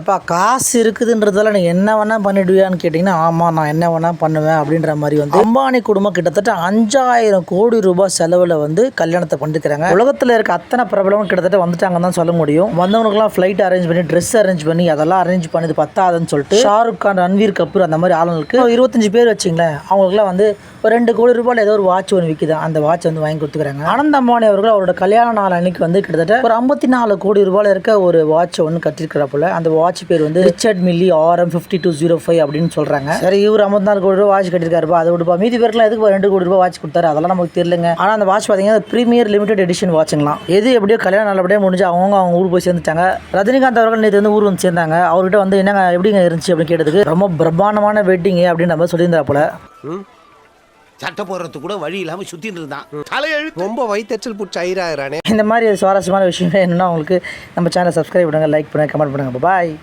அப்பா காசு இருக்குதுன்றதால நீ என்ன வேணா பண்ணிடுவியான்னு கேட்டிங்கன்னா ஆமாம் நான் என்ன வேணா பண்ணுவேன் அப்படின்ற மாதிரி வந்து அம்பானி குடும்பம் கிட்டத்தட்ட அஞ்சாயிரம் கோடி ரூபாய் செலவில் வந்து கல்யாணத்தை பண்ணிருக்கிறாங்க. உலகத்தில் இருக்க அத்தனை பிரபலம் கிட்டத்தட்ட வந்துட்டாங்கன்னு தான் சொல்ல முடியும். வந்தவங்களுக்குலாம் ஃப்ளைட் அரேஞ்ச் பண்ணி ட்ரெஸ் அரேஞ்ச் பண்ணி அதெல்லாம் அரேஞ்ச் பண்ணி பத்தாதுன்னு சொல்லிட்டு ஷாருக் கான் ரன்வீர் கபூர் அந்த மாதிரி ஆளுங்களுக்கு இருபத்தஞ்சு பேர் வச்சிங்களேன். அவங்களுக்குலாம் வந்து ஒரு ரெண்டு கோடி ரூபாயில் ஏதோ ஒரு வாட்ச் ஒன்று விற்கிது அந்த வாட்ச் வந்து வாங்கி கொடுத்துக்கிறாங்க. அனந்த அம்பானி அவர்கள் அவரோட கல்யாண நாள் அன்னைக்கு வந்து கிட்டத்தட்ட ஒரு ஐம்பத்தி நாலு கோடி ரூபாயில் இருக்க ஒரு வாட்ச் ஒன்று கட்டிருக்கிறப்பல அந்த வாட்ச் பேர் வந்து Richard Mille RM fifty two zero five அப்படின்னு சொல்கிறாங்க சரி இவர் ஐம்பத்தி நாலு கோடி ரூபா வாட்ச் கட்டிருக்காருப்பா அதை விடுப்பா மீதி பேருக்குலாம் எதுக்கு ரெண்டு கோடி ரூபாய் வாட்ச் கொடுத்தாரு? அதெல்லாம் நமக்கு தெரியலங்க. ஆனால் அந்த வாட்ச் பார்த்தீங்கன்னா ப்ரீமியர் லிமிடெட் எடிஷன் வாட்சுங்களாம் எது எப்படியோ கல்யாணம் நல்லபடியாக முடிஞ்சு அவங்க அவங்க ஊர் போய் சேர்ந்துட்டாங்க. ரஜினிகாந்த் அவர்கள் நேற்று வந்து ஊர் வந்து சேர்ந்தாங்க. அவர்கிட்ட வந்து என்னங்க எப்படிங்க இருந்துச்சு அப்படின்னு கேட்டதுக்கு ரொம்ப பிரம்மாண்டமான வெட்டிங் நம்ம மாதிரி சொல்லியிருந்தாப்புல சட்டை போடுறதுக்கு கூட வழி இல்லாம சுத்திட்டு இருந்தான். தலையெழுத்து. ரொம்ப வயிற்றுச்சல் பிடிச்ச ஐராயிரானே இந்த மாதிரி சுவாரஸ்யமான விஷயம் என்னன்னா உங்களுக்கு நம்ம சேனலை சப்ஸ்கிரைப் பண்ணுங்கள் லைக் பண்ணுங்கள் கமெண்ட் பண்ணுங்கள் பாய்